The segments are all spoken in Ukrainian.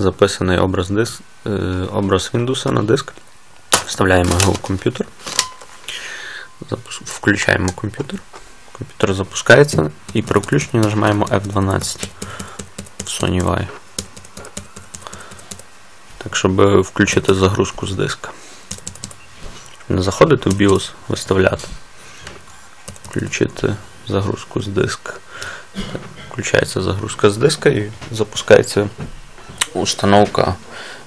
записаний образ, диск, е, образ Windows на диск. Вставляємо його в комп'ютер. Включаємо комп'ютер. Комп'ютер запускається і при включенні нажимаємо F12 в Sony Vaio. Так, щоб включити загрузку з диска. Не заходити в BIOS, виставляти. Включити загрузку з диска. Включається загрузка з диска і запускається установка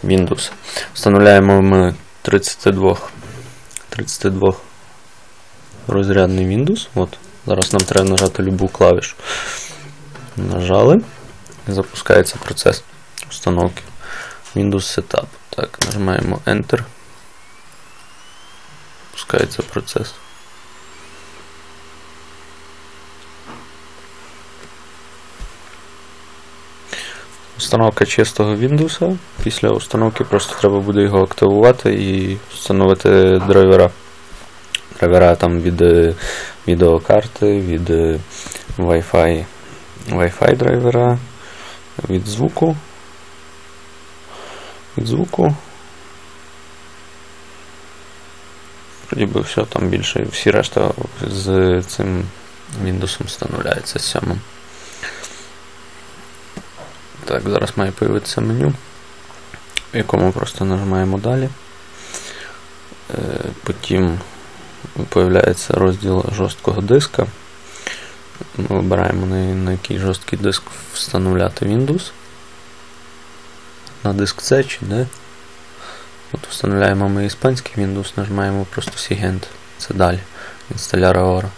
Windows. Встановляємо ми 32, 32 розрядний Windows. От, зараз нам треба нажати любу клавішу. Нажали. Запускається процес установки Windows Setup. Так, нажимаємо Enter. Запускається процес. Установка чистого Windows. Після установки просто треба буде його активувати і встановити драйвера. Драйвера там від е, відеокарти, від е, Wi-Fi, Wi-Fi драйвера, від звуку. Від звуку. Вроді би все там більше. Всі решта з цим Windows встановляється з сьомим. Так, зараз має появитися меню, в якому просто нажимаємо далі. Е, Потім появляється розділ жорсткого диска. Ми вибираємо на, який жорсткий диск встановляти Windows. На диск C чи D. От Встановляємо ми іспанський Windows, нажимаємо просто Sigent. Це далі. Інсталяра Ора.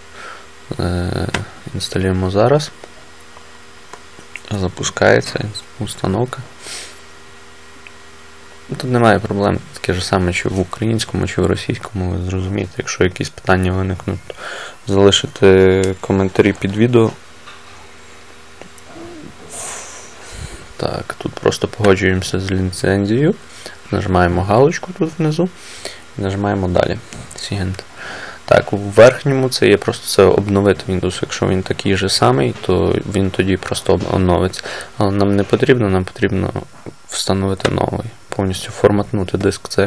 Е, Інсталюємо зараз. Запускається установка. Тут немає проблем, таке ж саме, чи в українському, чи в російському, ви зрозумієте, якщо якісь питання виникнуть, залишити коментарі під відео. Так, тут просто погоджуємося з ліцензією. Нажимаємо галочку тут внизу і нажимаємо далі. Sigent. Так, у верхньому це є просто це обновити Windows. Якщо він такий же самий, то він тоді просто оновиться. Але нам не потрібно, нам потрібно встановити новий. Повністю форматнути диск.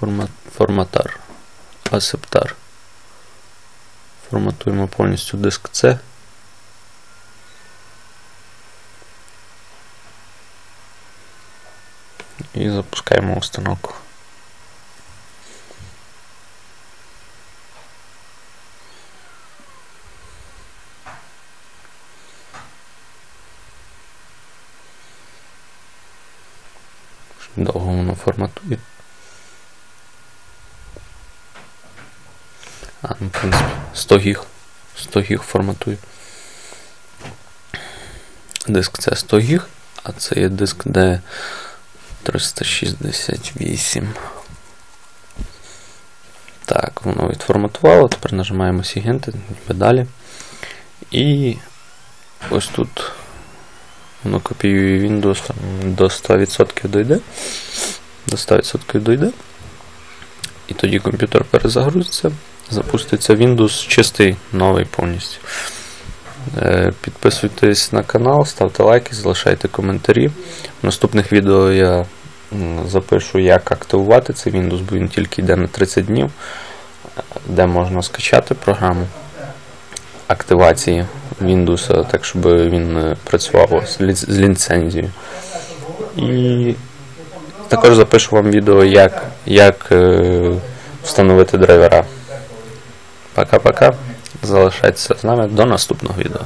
Формат, форматар. Асептар. Форматуємо повністю диск C. І запускаємо установку. Довго воно форматує. А, ну, в принципі, 100 гіг. 100 гіг форматує. Диск це 100 гіг, а це є диск D 368. Так, воно відформатувало. Тепер нажимаємо Сігенти, далі. І ось тут Воно копіює Windows там, до 100% дойде. До 100% дойде. І тоді комп'ютер перезагрузиться, запуститься Windows чистий, новий повністю. Е, Підписуйтесь на канал, ставте лайки, залишайте коментарі. В наступних відео я запишу, як активувати цей Windows, бо він тільки йде на 30 днів, е, де можна скачати програму активації Windows, так щоб він е, працював з ліц- з ліцензією. І також запишу вам відео, як, як е, встановити драйвера. Пока-пока. Залишайтеся з нами до наступного відео.